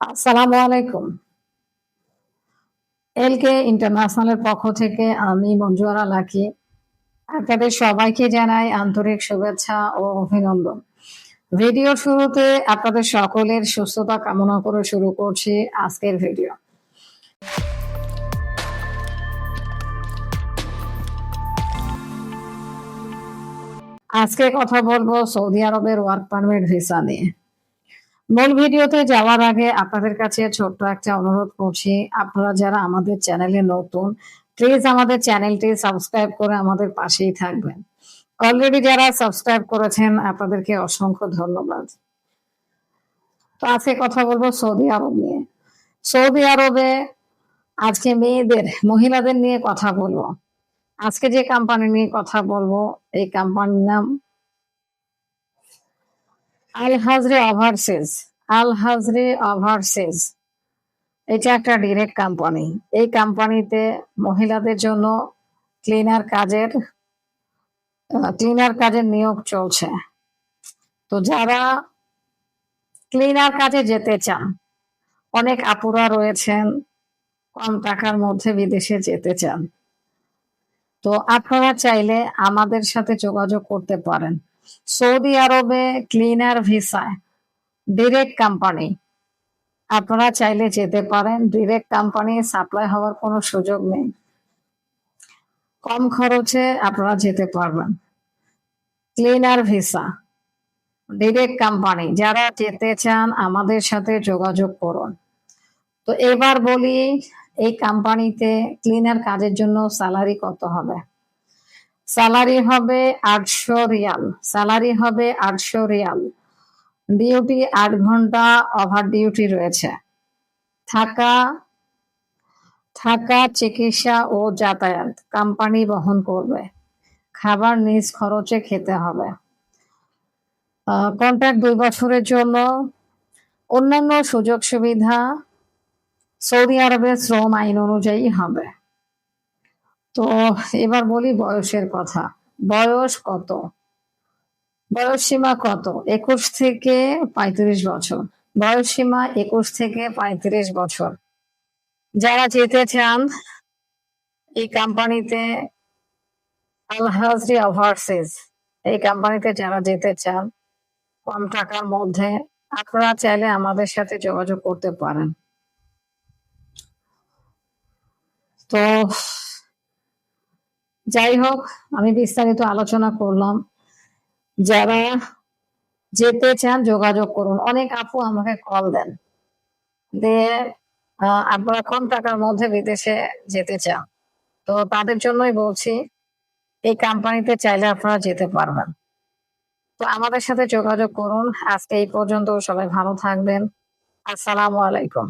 আসসালামু আলাইকুম। এলকে ইন্টারন্যাশনালের পক্ষ থেকে আমি মঞ্জুয়ারা লাকি আপনাদের সবাইকে জানাই আন্তরিক শুভেচ্ছা ও অভিনন্দন। ভিডিওর শুরুতে আপনাদের সকলের সুস্থতা কামনা করে শুরু করছি আজকের ভিডিও। আজকে কথা বলব সৌদি আরবের ওয়ার্ক পারমিট ভিসা নিয়ে। মূল ভিডিওতে যাওয়ার আগে আপনাদের কাছে ছোট্ট একটা অনুরোধ করছি। আপনারা যারা আমাদের চ্যানেলে নতুন প্লিজ আমাদের চ্যানেলটি সাবস্ক্রাইব করে আমাদের পাশেই থাকবেন। অলরেডি যারা সাবস্ক্রাইব করেছেন, আপনাদেরকে অসংখ্য ধন্যবাদ। তো আজকে কথা বলব সৌদি আরব নিয়ে। সৌদি আরবে আজকে মেয়েদের, মহিলাদের নিয়ে কথা বলব। আজকে যে কোম্পানি নিয়ে কথা বলব, এই কোম্পানির নাম আল হাজরে ওভারসিজ আল হাজরে ওভারসিজ। এটা একটা ডিরেক্ট কোম্পানি। এই কোম্পানিতে মহিলাদের জন্য ক্লিনার কাজের ক্লিনার কাজের নিয়োগ চলছে। তো যারা ক্লিনার কাজে যেতে চান, অনেক আপুরা রয়েছেন, কম টাকার মধ্যে বিদেশে যেতে চান। তো আপনারা চাইলে আমাদের সাথে যোগাযোগ করতে পারেন। সৌদি আরবে ক্লিনার ভিসায় ডিরেক্ট কোম্পানি আপনারা চাইলে যেতে পারেন ডিরেক্ট কোম্পানি সাপ্লাই হওয়ার কোনো সুযোগ নেই। কম খরচে আপনারা যেতে পারবেন। ক্লিনার ভিসা ডিরেক্ট কোম্পানি যারা যেতে চান আমাদের সাথে যোগাযোগ করুন। তো এবার বলি, এই কোম্পানিতে ক্লিনার কাজের জন্য স্যালারি কত হবে? স্যালারি হবে আটশো রিয়াল স্যালারি হবে আটশো রিয়াল। ডিউটি আট ঘণ্টা ওভার ডিউটি রয়েছে। থাকা থাকা, চিকিৎসা ও যাতায়াত কোম্পানি বহন করবে। খাবার নিজ খরচে খেতে হবে। কন্ট্রাক্ট দুই বছরের জন্য। অন্যান্য সুযোগ সুবিধা, সৌদি আরবের শ্রম আইন অনুযায়ী হবে। তো এবার বলি বয়সের কথা। বয়স কত? বয়স সীমা কত? একুশ থেকে পঁয়ত্রিশ বছর। বয়স সীমা একুশ থেকে পঁয়ত্রিশ বছর। যারা যেতে চান, এই কোম্পানিতে আলহাজরি ওভারসিজ, এই কোম্পানিতে যারা যেতে চান, কম টাকার মধ্যে আপনারা চাইলে আমাদের সাথে যোগাযোগ করতে পারেন। তো, যাই হোক, আমি বিস্তারিত আলোচনা করলাম। যারা যেতে চান, যোগাযোগ করুন। অনেক আপু আমাকে কল দেন দিয়ে আপনারা কম টাকার মধ্যে বিদেশে যেতে চান। তো তাদের জন্যই বলছি, এই কোম্পানিতে চাইলে আপনারা যেতে পারবেন। তো আমাদের সাথে যোগাযোগ করুন। আজকে এই পর্যন্ত সবাই ভালো থাকবেন। আসসালামু আলাইকুম।